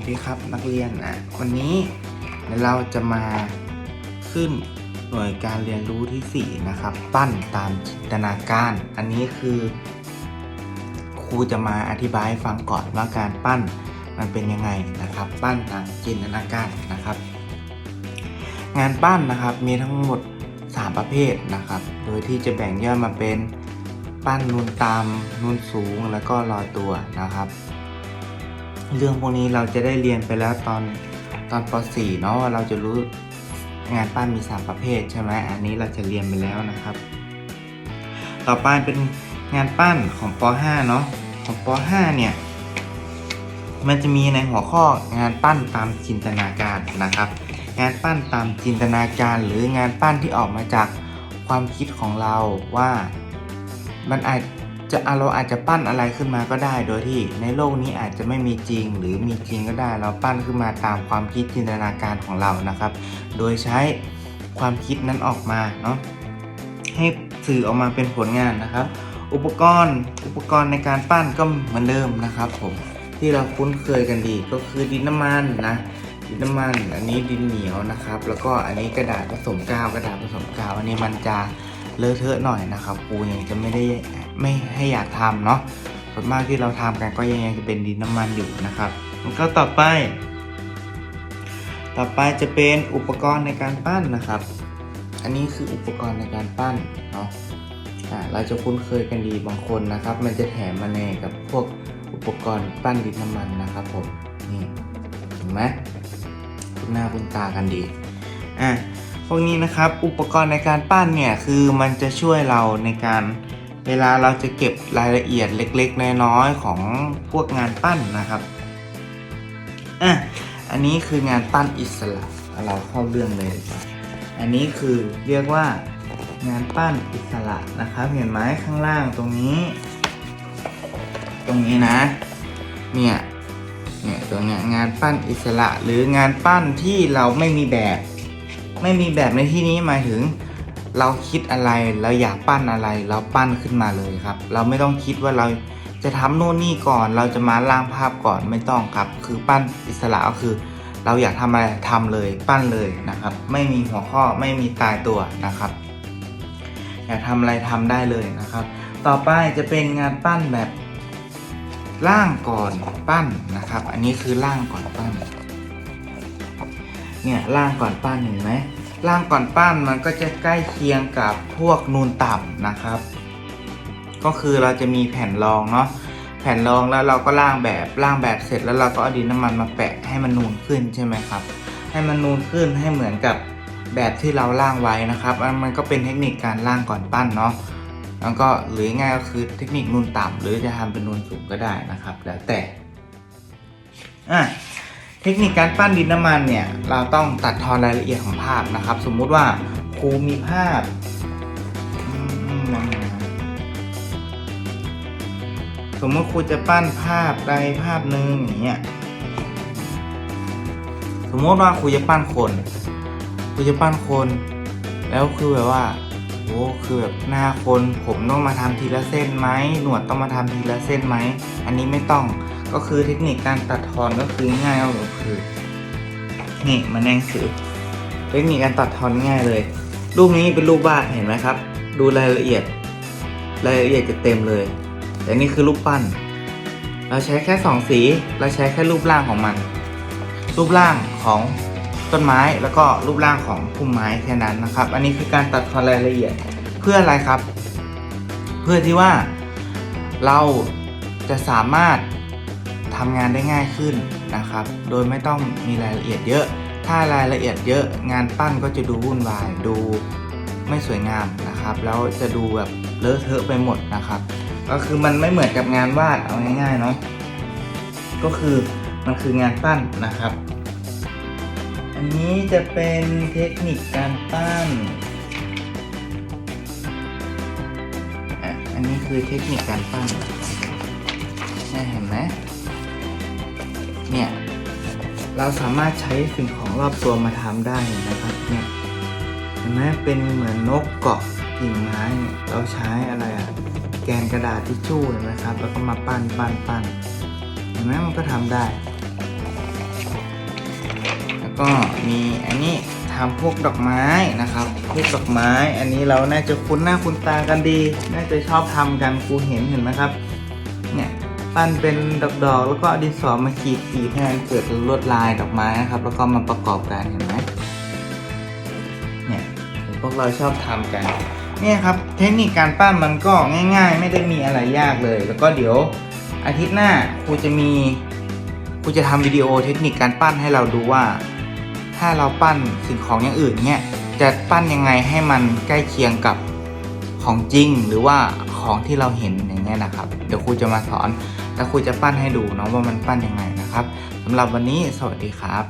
วัสดีครับนักเรียนอะวันนี้เราจะมาขึ้นหน่วยการเรียนรู้ที่ 4 นะครับ ปั้นตามจินตนาการ อันนี้คือ ครูจะมาอธิบายให้ฟังก่อนว่าการปั้นมันเป็นยังไงนะครับ ปั้นตามจินตนาการนะครับ งานปั้นนะครับมีทั้งหมด 3 ประเภทนะครับ โดยที่จะแบ่งย่อยมาเป็นปั้นนูนตามนูนสูงแล้วก็ลอยตัวนะครับ เรื่องพวกนี้เราจะได้เรียนไปแล้วตอนตอนป .4 เนาะว่าเราจะรู้งานปั้นมี 3 ประเภทใช่ไหมอันนี้เราจะเรียนไปแล้วนะครับ ต่อไปเป็นงานปั้นของป .5 เนาะของป .5 เนี่ยมันจะมีในหัวข้องานปั้นตามจินตนาการนะครับ งานปั้นตามจินตนาการ หรืองานปั้นที่ออกมาจากความคิดของเราว่ามันอาจ จะเราอาจจะปั้นอะไรขึ้นมาก็ได้ โดยที่ในโลกนี้อาจจะไม่มีจริง หรือมีจริงก็ได้ เราปั้นขึ้นมาตามความคิดจินตนาการของเรานะครับ โดยใช้ความคิดนั้นออกมาเนาะให้สื่อออกมาเป็นผลงานนะครับ อุปกรณ์อุปกรณ์ในการปั้นก็เหมือนเดิมนะครับ ผมที่เราคุ้นเคยกันดีก็คือดินน้ำมันนะดินน้ำมัน อันนี้ดินเหนียวนะครับ แล้วก็อันนี้กระดาษผสมกาวกระดาษผสมกาวอันนี้มันจะเลอะเทอะหน่อยนะครับครูยังจะไม่ได้ ไม่ให้อยากทำเนาะส่วนมากที่เราทำกันก็ยังจะเป็นดินน้ำมันอยู่นะครับแล้วก็ต่อไป ต่อไปจะเป็นอุปกรณ์ในการปั้นนะครับ อันนี้คืออุปกรณ์ในการปั้นเนาะอ่าเราจะคุ้นเคยกันดีบางคนนะครับ มันจะแถมมาแน่กับพวกอุปกรณ์ปั้นดินน้ำมันนะครับผมนี่เห็นไหมคุ้นหน้าคุ้นตากันดีอะพวกนี้นะครับอุปกรณ์ในการปั้นเนี่ยคือมันจะช่วยเราในการ เวลาเราจะเก็บรายละเอียดเล็กๆ น้อยๆของพวกงานปั้นนะครับอะอันนี้คืองานปั้นอิสระเราเข้าเรื่องเลย อันนี้คือเรียกว่างานปั้นอิสระนะครับ เห็นไหมข้างล่างตรงนี้ ตรงนี้นะ เนี่ย เนี่ยตรงเนี้ยงานปั้นอิสระหรืองานปั้นที่เราไม่มีแบบ ไม่มีแบบในที่นี้หมายถึง เราคิดอะไรเราอยากปั้นอะไร เราปั้นขึ้นมาเลยครับ เราไม่ต้องคิดว่าเราจะทำโน่นนี่ก่อน เราจะมาล่างภาพก่อนไม่ต้องครับ คือปั้นอิสระก็คือ เราอยากทำอะไรทำเลยปั้นเลยนะครับ ไม่มีหัวข้อไม่มีตายตัวนะครับ อยากทำอะไรทำได้เลยนะครับ ต่อไปจะเป็นงานปั้นแบบร่างก่อนปั้นนะครับ อันนี้คือร่างก่อนปั้น เนี่ยร่างก่อนปั้นเห็นไหม ร่างก่อนปั้นมันก็จะใกล้เคียงกับพวกนูนต่ำนะครับ ก็คือเราจะมีแผ่นรองเนาะแผ่นรองแล้วเราก็ร่างแบบร่างแบบเสร็จแล้วเราก็เอาดินน้ำมันมาแปะให้มันนูนขึ้นใช่ไหมครับ ให้มันนูนขึ้นให้เหมือนกับแบบที่เราร่างไว้นะครับมันก็เป็นเทคนิคการร่างก่อนปั้นเนาะแล้วก็หรือง่ายก็คือเทคนิคนูนต่ำหรือจะทำเป็นนูนสูงก็ได้นะครับ แล้วแต่อะ เทคนิคการปั้นดินน้ำมันเนี่ย เราต้องตัดทอนรายละเอียดของภาพนะครับ สมมุติว่าครูมีภาพสมมติครูจะปั้นภาพใดภาพหนึ่งอย่างเงี้ยสมมติว่าครูจะปั้นคนครูจะปั้นคน แล้วคือแบบว่าโอ้คือแบบหน้าคนผมต้องมาทำทีละเส้นไหมหนวดต้องมาทำทีละเส้นไหมอันนี้ไม่ต้อง ก็คือเทคนิคการตัดทอนก็คือง่ายก็คือ นี่มันแนงสือ เทคนิคการตัดทอนง่ายเลย รูปนี้เป็นรูปวาดเห็นไหมครับ ดูรายละเอียด รายละเอียดจะเต็มเลย แต่นี่คือรูปปั้น เราใช้แค่สองสี เราใช้แค่รูปร่างของมัน รูปร่างของต้นไม้แล้วก็รูปร่างของพุ่มไม้แค่นั้นนะครับ อันนี้คือการตัดทอนรายละเอียดเพื่ออะไรครับ เพื่อที่ว่าเราจะสามารถ ทำงานได้ง่ายขึ้นนะครับ โดยไม่ต้องมีรายละเอียดเยอะ ถ้ารายละเอียดเยอะงานปั้นก็จะดูวุ่นวาย ดูไม่สวยงามนะครับ แล้วจะดูแบบเลอะเทอะไปหมดนะครับ ก็คือมันไม่เหมือนกับงานวาดเอาง่ายๆเนาะ ก็คือมันคืองานปั้นนะครับ อันนี้จะเป็นเทคนิคการปั้นอะอันนี้คือเทคนิคการปั้นเนี่ยเห็นไหม เนี่ย เราสามารถใช้สิ่งของรอบตัวมาทำได้นะครับ เนี่ยเห็นไหมเป็นเหมือนนกเกาะกิ่งไม้เนี่ยเราใช้อะไรอะแกนกระดาษทิชชู่เห็นไหมครับ แล้วก็มาปั้นปั้นปั้นเห็นไหมมันก็ทำได้ แล้วก็มีอันนี้ทำพวกดอกไม้นะครับ พวกดอกไม้ อันนี้เราน่าจะคุ้นหน้าคุ้นตากันดี น่าจะชอบทำกันครูเห็นเห็นไหมครับ ปั้นเป็นดอกๆ แล้วก็ดินสอมาขีดขีดให้มันเกิดลวดลายดอกไม้นะครับ แล้วก็มาประกอบกันเห็นไหมเนี่ยเห็นพวกเราชอบทำกันเนี่ยครับเทคนิคการปั้นมันก็ง่าย ๆ ไม่ได้มีอะไรยากเลย แล้วก็เดี๋ยวอาทิตย์หน้าครูจะมีครูจะทำวิดีโอเทคนิคการปั้นให้เราดูว่า ถ้าเราปั้นสิ่งของอย่างอื่นเนี่ยจะปั้นยังไงให้มันใกล้เคียงกับของจริงหรือว่าของที่เราเห็น เงี้ยนะครับ เดี๋ยวครูจะมาสอน แล้วครูจะปั้นให้ดูเนาะว่ามันปั้นยังไงนะครับสำหรับวันนี้สวัสดีครับ